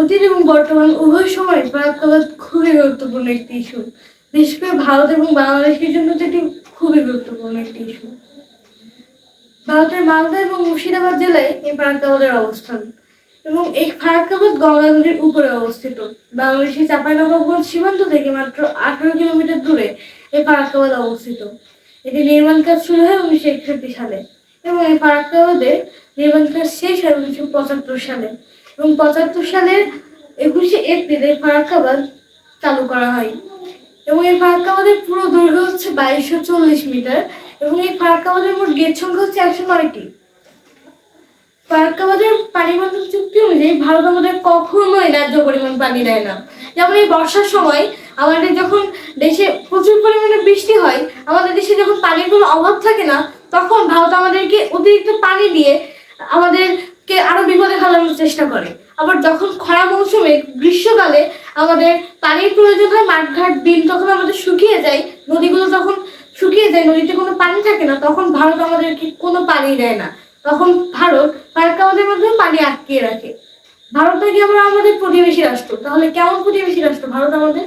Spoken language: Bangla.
অতীত এবং বর্তমান উভয় সময় ফারাক্কাবাদ খুবই গুরুত্বপূর্ণ একটি ইস্যু। বিশেষ করে ভারত এবং বাংলাদেশের জন্য এটি খুবই গুরুত্বপূর্ণ একটি ইস্যু। ভারতের মালদা এবং মুর্শিদাবাদ জেলায় এই ফারাক্কাবাদের অবস্থান এবং এই ফারাক্কাবাদ গঙ্গা নদীর উপরে অবস্থিত। বাংলাদেশের চাঁপাইনবাবগঞ্জ সীমান্ত থেকে মাত্র আঠারো কিলোমিটার দূরে এই ফারাক্কাবাদ অবস্থিত। এটি নির্মাণ কাজ শুরু হয় উনিশশো একষট্টি সালে এবং এই ফারাক্কাবাদের নির্মাণ কাজ শেষ হয় উনিশশো পঁচাত্তর সালে। এবং পঁচাত্তর সালের একুশে এপ্রিল এই ফারাক্কাবাদ চালু করা হয়। এবং এই ফারাক্কাবাদের পুরো দৈর্ঘ্য হচ্ছে বাইশশো চল্লিশ মিটার এবং এই ফারাক্কাবাদের মোট গেট সংখ্যা হচ্ছে একশো নয়টি। ফারাক্কাবাদের পানি বন্টন চুক্তি অনুযায়ী ভারত আমাদের কখনোই ন্যায্য পরিমাণ পানি দেয় না। যেমন এই বর্ষার সময় আমাদের যখন দেশে প্রচুর পরিমাণে বৃষ্টি হয়, আমাদের দেশে যখন পানির কোনো অভাব থাকে না, তখন ভারত আমাদেরকে অতিরিক্ত পানি দিয়ে ফেলানোর চেষ্টা করে। আবার যখন খরা মৌসুমে গ্রীষ্মকালে আমাদের পানির প্রয়োজন হয়, মাঠঘাট, বিল তখন আমাদের শুকিয়ে যায়, নদীগুলো তখন শুকিয়ে যায়, নদীতে কোনো পানি থাকে না, তখন ভারত আমাদেরকে কোনো পানি দেয় না। তখন ভারত ফারাক্কাবাদের মাধ্যমে পানি আটকিয়ে রাখে। ভারত নাকি আমরা আমাদের প্রতিবেশী রাষ্ট্র? তাহলে কেমন প্রতিবেশী রাষ্ট্র ভারত আমাদের?